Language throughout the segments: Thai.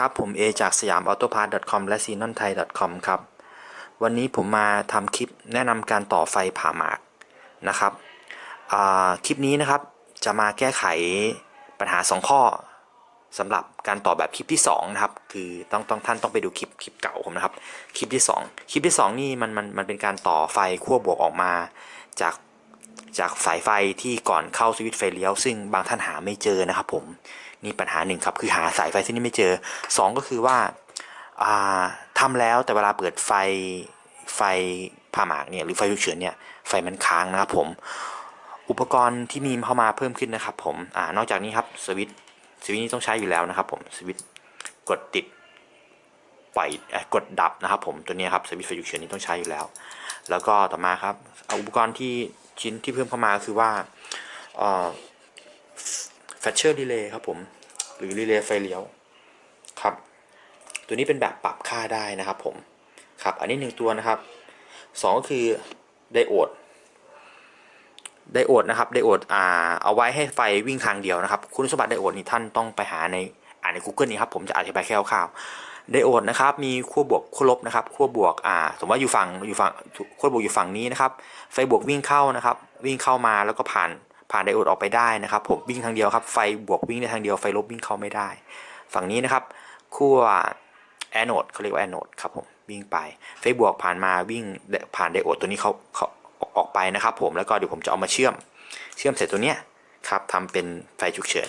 ครับ ผมเอจากสยามออโตพาร์ .com และ s e n o n t h a i .com ครับ วันนี้ผมมาทำคลิปแนะนำการต่อไฟผ่าหมากนะครับ คลิปนี้นะครับจะมาแก้ไขปัญหา 2 ข้อสำหรับการต่อแบบคลิปที่2นะครับ คือต้องต้องท่านต้องไปดูคลิปคลิปเก่าผมนะครับ คลิปที่ 2 คลิปที่ 2 นี่มันมันมันเป็นการต่อไฟขั้วบวกออกมาจากจากสายไฟที่ก่อนเข้าสวิตช์ไฟเลี้ยว ซึ่งบางท่านหาไม่เจอนะครับผมนี่ปัญหาหนึ่งครับคือหาสายไฟที่นี่ไม่เจอ 2 ก็คือว่าอ่าทำแล้วแต่เวลาเปิดไฟไฟผ่าหมากเนี่ยหรือไฟฉุกเฉินเนี่ยไฟมันค้างนะครับผม อุปกรณ์ที่มีเข้ามาเพิ่มขึ้นนะครับผมอนอกจากนี้ครับสวิตสวิตนี้ต้องใช้อยู่แล้วนะครับผมสวิตกดติดปล่อยกดดับนะครับผมตัวนี้ครับสวิตไฟฉุกเฉินนี้ต้องใช้อยู่แล้ว แล้วก็ต่อมาครับเอาอุปกรณ์ที่ชิ้นที่เพิ่มเข้ามาคือว่า เอ่อแฟชเชอร์รีเลย์ครับผม หรือรีเลย์ไฟเลี้ยวครับ ตัวนี้เป็นแบบปรับค่าได้นะครับผม ครับ อันนี้หนึ่งตัวนะครับสองก็คือไดโอดไดโอดนะครับไดโอดอ่าเอาไว้ให้ไฟวิ่งทางเดียวนะครับ คุณสมบัติไดโอดนี่ท่านต้องไปหาในอ่านใน Google นี่ครับผมจะอธิบายแค่คร่าวๆไดโอดนะครับมีขั้วบวกขั้วลบนะครับขั้วบวกอ่าสมมติว่าอยู่ฝั่งอยู่ฝั่งขั้วบวกอยู่ฝั่งนี้นะครับ ไฟบวกวิ่งเข้านะครับ วิ่งเข้ามาแล้วก็ผ่าน ผ่านไดโอดออกไปได้นะครับ ผมวิ่งทางเดียวครับไฟบวกวิ่งในทางเดียวไฟลบวิ่งเข้าไม่ได้ ฝั่งนี้นะครับขั้วแอนโดเขาเรียกว่าแอนโดครับผมวิ่งไปไฟบวกผ่านมาวิ่งผ่านไดโอดตัวนี้เขาเขาออกไปนะครับ ผมแล้วก็เดี๋ยวผมจะเอามาเชื่อม เชื่อมเสร็จตัวเนี้ยครับทำเป็นไฟฉุกเฉิน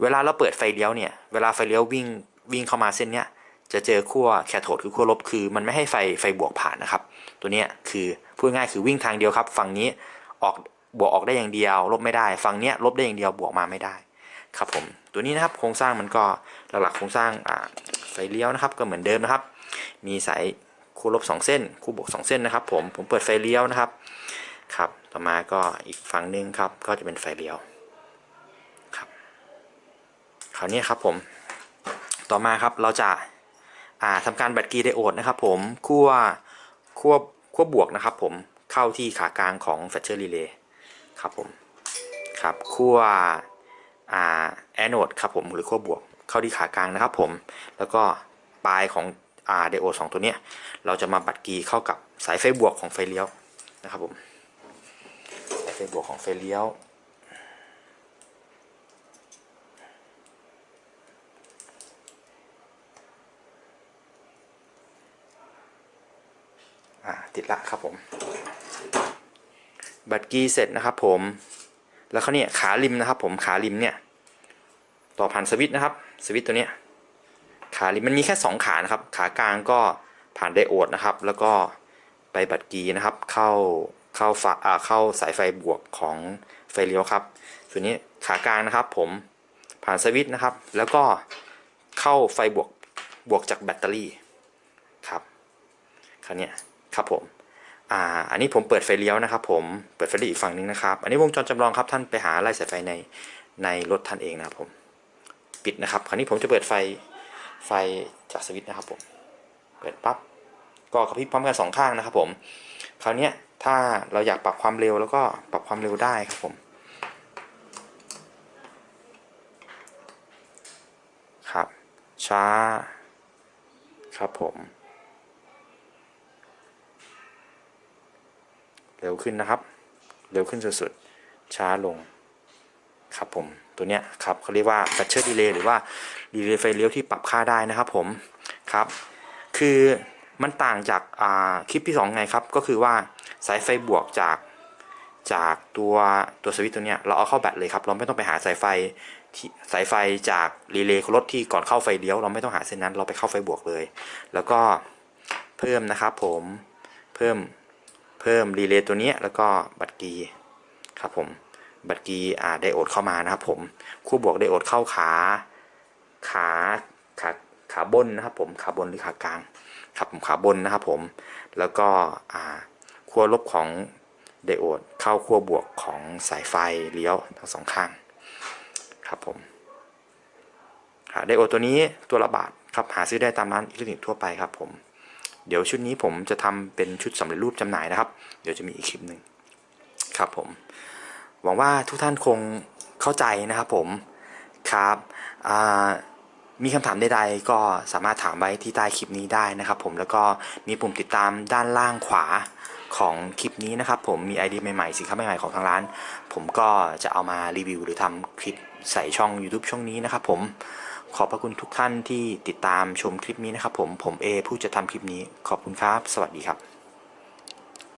เวลาเราเปิดไฟเลี้ยวเนี่ยเวลาไฟเลี้ยววิ่งวิ่งเข้ามาเส้นเนี้ยจะเจอขั้วแคโทดคือขั้วลบคือ มันไม่ให้ไฟไฟบวกผ่านนะครับ ตัวเนี้ยคือพูดง่ายคือวิ่งทางเดียวครับ ฝั่งนี้ออก บวกออกได้อย่างเดียว ลบไม่ได้ ฝั่งเนี้ยลบได้อย่างเดียวบวกมาไม่ได้ครับผมตัวนี้นะครับโครงสร้างมันก็หลักๆโครงสร้างอ่าไฟเลี้ยวนะครับก็เหมือนเดิมนะครับ มีสายคู่ลบ 2 เส้น คู่บวก 2 เส้นนะครับผมผมเปิดไฟเลี้ยวนะครับครับต่อมาก็อีกฝั่งหนึงครับก็จะเป็นไฟเลี้ยวครับคราวนี้ครับผมต่อมาครับเราจะาทำการแบตเกอรี่ไดโอดนะครับผมขั้วขั้วขั้วบวกนะครับผมเข้าที่ขากลางของแฟชเชอร์รีเลย์ ครับผมครับขั้วแอนโอดครับผมหรือขั้วบวกเข้าที่ขากลางนะครับผมแล้วก็ปลายของอ่าไดโอดสองตัวเนี้ยเราจะมาบัดกีเข้ากับสายไฟบวกของไฟเลี้ยวนะครับผมสายไฟบวกของไฟเลี้ยวติดละครับผม บัตรกีเสร็จนะครับผม แล้วเขาเนี่ยขาริมนะครับ ผมขาริมเนี่ยต่อผ่านสวิตช์นะครับสวิตช์ตัวเนี้ยขาริมมันมีแค่สองขานะครับ ขากลางก็ผ่านไดโอดนะครับ แล้วก็ไปบัตรกีนะครับ เข้าเข้าฝาอ่าเข้าสายไฟบวกของไฟเลี้ยวครับส่วนนี้ขากลางนะครับ ผมผ่านสวิตช์นะครับ แล้วก็เข้าไฟบวกบวกจากแบตเตอรี่ครับคราเนี้ยครับผม อ่าอันนี้ผมเปิดไฟเลี้ยวนะครับผมเปิดไฟเลี้ยวอีกฝั่งหนึงนะครับ อันนี้วงจรจำลองครับท่านไปหาไล่สายไฟในในรถท่านเองนะครับผมปิดนะครับ คราวนี้ผมจะเปิดไฟไฟจากสวิตช์นะครับผมเปิดปั๊บก็กระพริบพร้อมกันสองข้างนะครับผมคราวนี้ถ้าเราอยากปรับความเร็วแล้วก็ปรับความเร็วได้ครับผมครับช้าครับผม เร็วขึ้นนะครับ เร็วขึ้นสุดๆ ช้าลง ครับผม ตัวเนี้ยครับเขาเรียกว่า Fetcher Delay หรือว่า Delay ไฟเลี้ยวที่ปรับค่าได้นะครับผม ครับ คือมันต่างจากาคลิปที่ 2 ไงครับ ก็คือว่าสายไฟบวกจากจากตัวตัวสวิตช์ตัวเนี้ยเราเอาเข้าแบตเลยครับเราไม่ต้องไปหาสายไฟที่สายไฟจากรีเลย์รถที่ก่อนเข้าไฟเลี้ยว เราไม่ต้องหาเส้นนั้นเราไปเข้าไฟบวกเลย แล้วก็เพิ่มนะครับผมเพิ่ม เพิ่มรีเลย์ตัวนี้แล้วก็บัตรกีครับผมบัตรกีอ่าไดโอดเข้ามานะครับผมคู่บวกไดโอดเข้าขาขาขาขาบนนะครับผมขาบนหรือขากลางครับผมขาบนนะครับผมแล้วก็อ่าขั้วลบของไดโอดเข้าขั้วบวกของสายไฟเลี้ยวทั้งสองข้างครับผมไดโอดตัวนี้ตัวละบาทครับหาซื้อได้ตามร้านอิเล็กทรอนิกส์ทั่วไปครับผม เดี๋ยวชุดนี้ผมจะทำเป็นชุดสำเร็จรูปจำหน่ายนะครับ เดี๋ยวจะมีอีกคลิปหนึ่งครับผม หวังว่าทุกท่านคงเข้าใจนะครับผมครับมีคำถามใดๆก็สามารถถามไว้ที่ใต้คลิปนี้ได้นะครับผมแล้วก็มีปุ่มติดตามด้านล่างขวา ของคลิปนี้นะครับผมมีไอเดียใหม่ๆสินค้าใหม่ๆของทางร้าน ผมก็จะเอามารีวิว หรือทำคลิปใส่ช่อง YouTube ช่องนี้นะครับผมขอบพระคุณทุกท่านที่ติดตามชมคลิปนี้นะครับผมผมเอผู้จะทำคลิปนี้ขอบคุณครับ สวัสดีครับ